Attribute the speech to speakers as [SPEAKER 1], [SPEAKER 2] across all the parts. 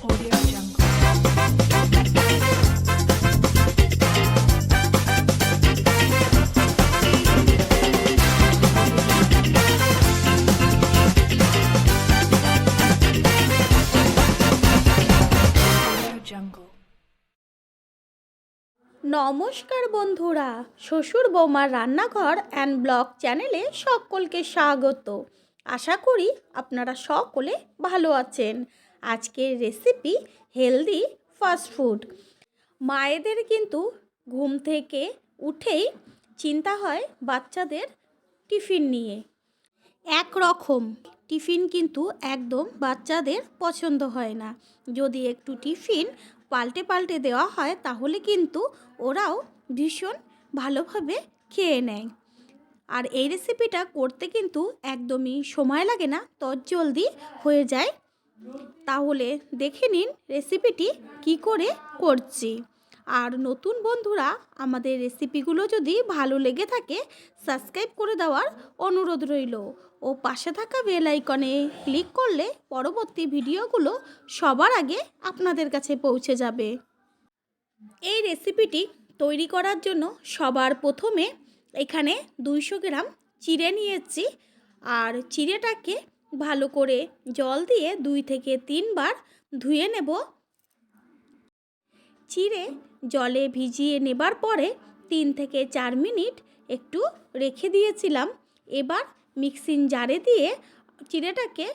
[SPEAKER 1] নমস্কার বন্ধুরা, শ্বশুর বৌমার রান্নাঘর অ্যান্ড ব্লগ চ্যানেলে সকলকে স্বাগত। আশা করি আপনারা সকলে ভালো আছেন। আজকের রেসিপি হেলদি ফাস্টফুড মায়েদের কিন্তু ঘুম থেকে উঠেই চিন্তা হয় বাচ্চাদের টিফিন নিয়ে। একরকম টিফিন কিন্তু একদম বাচ্চাদের পছন্দ হয় না। যদি একটু টিফিন পাল্টে পাল্টে দেওয়া হয়, তাহলে কিন্তু ওরাও ভীষণ ভালোভাবে খেয়ে নেয়। আর এই রেসিপিটা করতে কিন্তু একদমই সময় লাগে না তৎজলদি হয়ে যায় তাহলে দেখে নিন রেসিপিটি কি করে করছি। আর নতুন বন্ধুরা, আমাদের রেসিপিগুলো যদি ভালো লেগে থাকে সাবস্ক্রাইব করে দেওয়ার অনুরোধ রইল। ও পাশে থাকা বেল আইকনে ক্লিক করলে পরবর্তী ভিডিওগুলো সবার আগে আপনাদের কাছে পৌঁছে যাবে। এই রেসিপিটি তৈরি করার জন্য সবার প্রথমে এখানে দুইশো গ্রাম চিড়ে নিয়েছি। আর চিড়েটাকে ভালো করে জল দিয়ে দুই থেকে তিনবার ধুয়ে নেব। চিড়ে জলে ভিজিয়ে নেবার পরে তিন থেকে চার মিনিট একটু রেখে দিয়েছিলাম। এবার মিক্সিং জারে দিয়ে চিড়েটাকে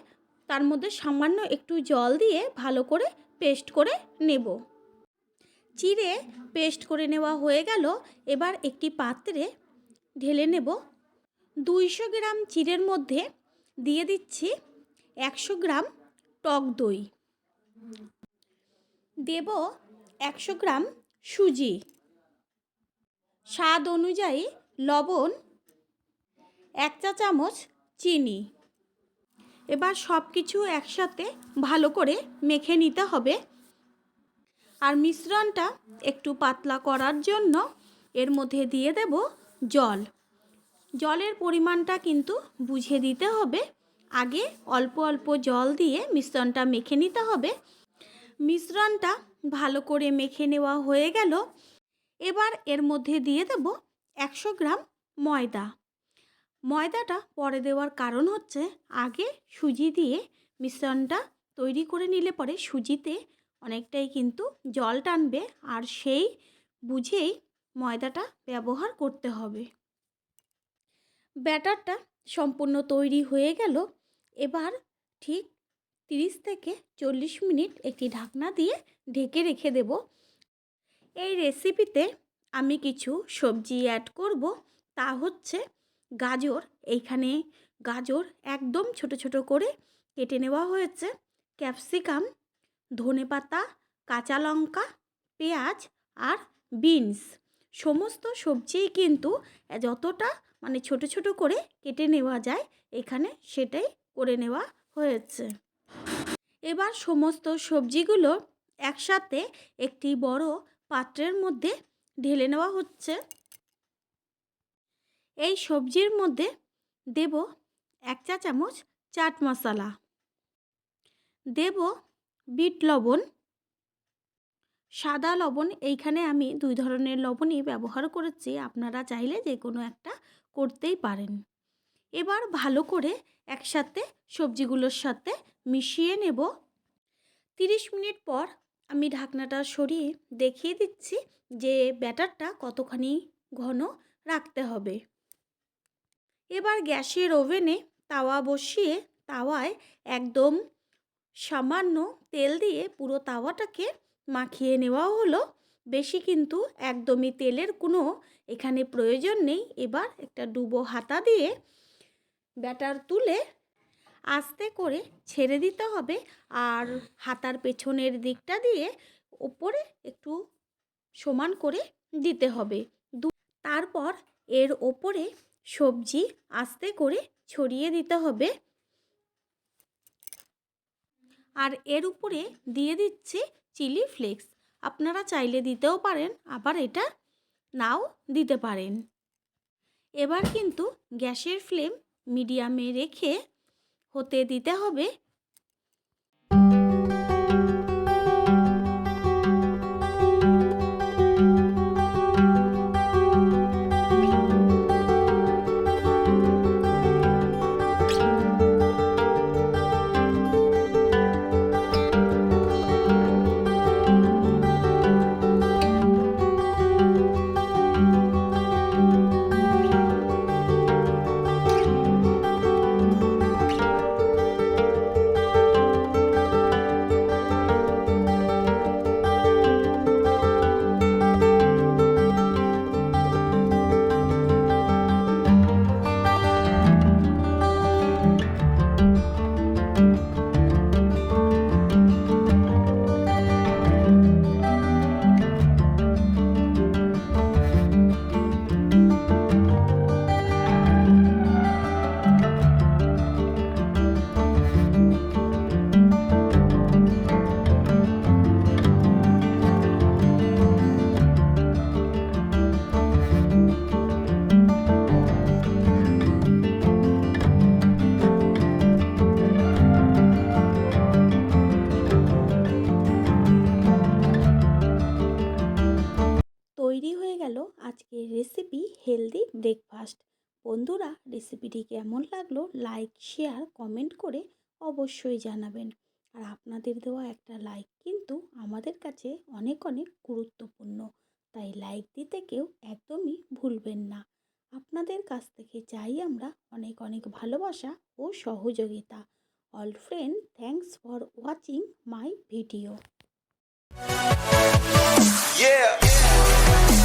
[SPEAKER 1] তার মধ্যে সামান্য একটু জল দিয়ে ভালো করে পেস্ট করে নেব। চিড়ে পেস্ট করে নেওয়া হয়ে গেল। এবার একটি পাত্রে ঢেলে নেব। দুইশো গ্রাম চিড়ের মধ্যে দিয়ে দিচ্ছি একশো গ্রাম টক দই। দেব একশো গ্রাম সুজি। স্বাদ অনুযায়ী লবণ, এক চা চামচ চিনি। এবার সব কিছু একসাথে ভালো করে মেখে নিতে হবে। আর মিশ্রণটা একটু পাতলা করার জন্য এর মধ্যে দিয়ে দেব জল। জলের পরিমাণটা কিন্তু বুঝে দিতে হবে। আগে অল্প অল্প জল দিয়ে মিশ্রণটা মেখে নিতে হবে। মিশ্রণটা ভালো করে মেখে নেওয়া হয়ে গেল। এবার এর মধ্যে দিয়ে দেব একশো গ্রাম ময়দা। ময়দাটা পরে দেওয়ার কারণ হচ্ছে আগে সুজি দিয়ে মিশ্রণটা তৈরি করে নিলে পরে সুজিতে অনেকটাই কিন্তু জল টানবে আর সেই বুঝেই ময়দাটা ব্যবহার করতে হবে। ব্যাটারটা সম্পূর্ণ তৈরি হয়ে গেল। এবার ঠিক তিরিশ থেকে চল্লিশ মিনিট একটি ঢাকনা দিয়ে ঢেকে রেখে দেব। এই রেসিপিতে আমি কিছু সবজি অ্যাড করব। তা হচ্ছে গাজর। এইখানে গাজর একদম ছোট ছোট করে কেটে নেওয়া হয়েছে। ক্যাপসিকাম ধনেপাতা কাঁচা লঙ্কা, পেঁয়াজ আর বিনস। সমস্ত সবজিই কিন্তু যতটা মানে ছোট ছোট করে কেটে নেওয়া যায়। এখানে সেটাই করে নেওয়া হয়েছে। এবার সমস্ত সবজিগুলো একসাথে একটি বড় পাত্রের মধ্যে ঢেলে নেওয়া হচ্ছে। এই সবজির মধ্যে দেব এক চা চামচ চাট মশলা। দেব বিট লবণ। সাদা লবণ, এইখানে আমি দুই ধরনের লবণই ব্যবহার করেছি। আপনারা চাইলে যে কোনো একটা করতেই পারেন। এবার ভালো করে একসাথে সবজিগুলোর সাথে মিশিয়ে নেব। তিরিশ মিনিট পর আমি ঢাকনাটা সরিয়ে দেখিয়ে দিচ্ছি যে ব্যাটারটা কতখানি ঘন রাখতে হবে। এবার গ্যাসের ওভেনে তাওয়া বসিয়ে তাওয়ায় একদম সামান্য তেল দিয়ে পুরো তাওয়াটাকে মাখিয়ে নেওয়া হলো। বেশি কিন্তু একদমই তেলের কোনো এখানে প্রয়োজন নেই। এবার একটা ডুবো হাতা দিয়ে ব্যাটার তুলে আস্তে করে ছেড়ে দিতে হবে আর হাতার পেছনের দিকটা দিয়ে ওপরে একটু সমান করে দিতে হবে। দু- তারপর এর ওপরে সবজি আস্তে করে ছড়িয়ে দিতে হবে। আর এর উপরে দিয়ে দিচ্ছে চিলি ফ্লেক্স। আপনারা চাইলে দিতেও পারেন, আবার এটা নাও দিতে পারেন। এবার কিন্তু গ্যাসের ফ্লেম মিডিয়ামে রেখে হতে দিতে হবে বন্ধুরা রেসিপিটি কেমন লাগল? লাইক শেয়ার কমেন্ট করে অবশ্যই জানাবেন। আর আপনাদের দেওয়া একটা লাইক কিন্তু আমাদের কাছে অনেক অনেক গুরুত্বপূর্ণ। তাই লাইক দিতে কেউ একদমই ভুলবেন না। আপনাদের কাছ থেকে চাই আমরা অনেক অনেক ভালোবাসা ও সহযোগিতা। All friend thanks for watching my video
[SPEAKER 2] Yeah.